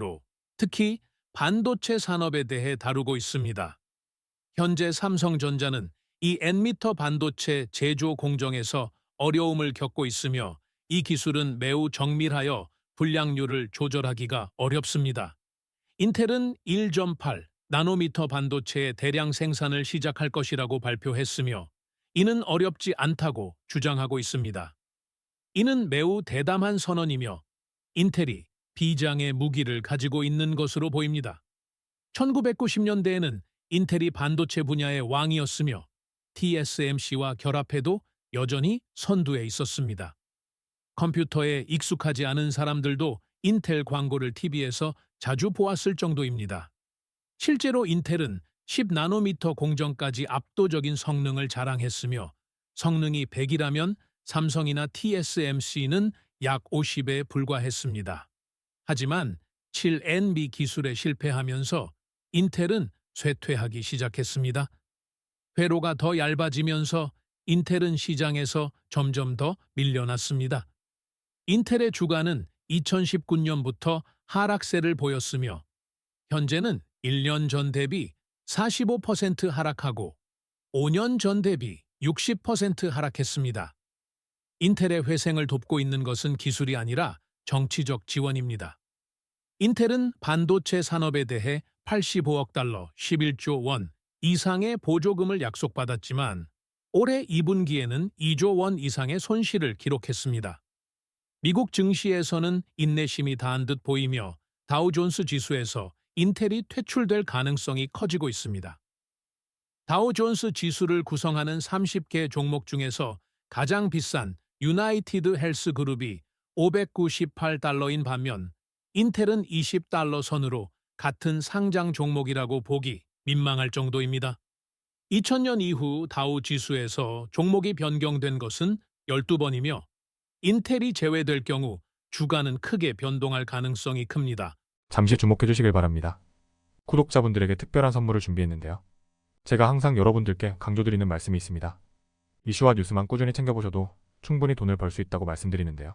로 특히 반도체 산업에 대해 다루고 있습니다. 현재 삼성전자는 이 N미터 반도체 제조 공정에서 어려움을 겪고 있으며 이 기술은 매우 정밀하여 불량률을 조절하기가 어렵습니다. 인텔은 1.8 나노미터 반도체의 대량 생산을 시작할 것이라고 발표했으며 이는 어렵지 않다고 주장하고 있습니다. 이는 매우 대담한 선언이며 인텔이 비장의 무기를 가지고 있는 것으로 보입니다. 1990년대에는 인텔이 반도체 분야의 왕이었으며 TSMC와 결합해도 여전히 선두에 있었습니다. 컴퓨터에 익숙하지 않은 사람들도 인텔 광고를 TV에서 자주 보았을 정도입니다. 실제로 인텔은 10나노미터 공정까지 압도적인 성능을 자랑했으며 성능이 100이라면 삼성이나 TSMC는 약 50에 불과했습니다. 하지만 7NB 기술에 실패하면서 인텔은 쇠퇴하기 시작했습니다. 회로가 더 얇아지면서 인텔은 시장에서 점점 더 밀려났습니다. 인텔의 주가는 2019년부터 하락세를 보였으며 현재는 1년 전 대비 45% 하락하고 5년 전 대비 60% 하락했습니다. 인텔의 회생을 돕고 있는 것은 기술이 아니라 정치적 지원입니다. 인텔은 반도체 산업에 대해 85억 달러 11조 원 이상의 보조금을 약속받았지만 올해 2분기에는 2조 원 이상의 손실을 기록했습니다. 미국 증시에서는 인내심이 다한 듯 보이며 다우존스 지수에서 인텔이 퇴출될 가능성이 커지고 있습니다. 다우존스 지수를 구성하는 30개 종목 중에서 가장 비싼 유나이티드 헬스 그룹이 598달러인 반면 인텔은 20달러 선으로 같은 상장 종목이라고 보기 민망할 정도입니다. 2000년 이후 다우 지수에서 종목이 변경된 것은 12번이며 인텔이 제외될 경우 주가는 크게 변동할 가능성이 큽니다. 잠시 주목해 주시길 바랍니다. 구독자분들에게 특별한 선물을 준비했는데요. 제가 항상 여러분들께 강조드리는 말씀이 있습니다. 이슈와 뉴스만 꾸준히 챙겨보셔도 충분히 돈을 벌 수 있다고 말씀드리는데요.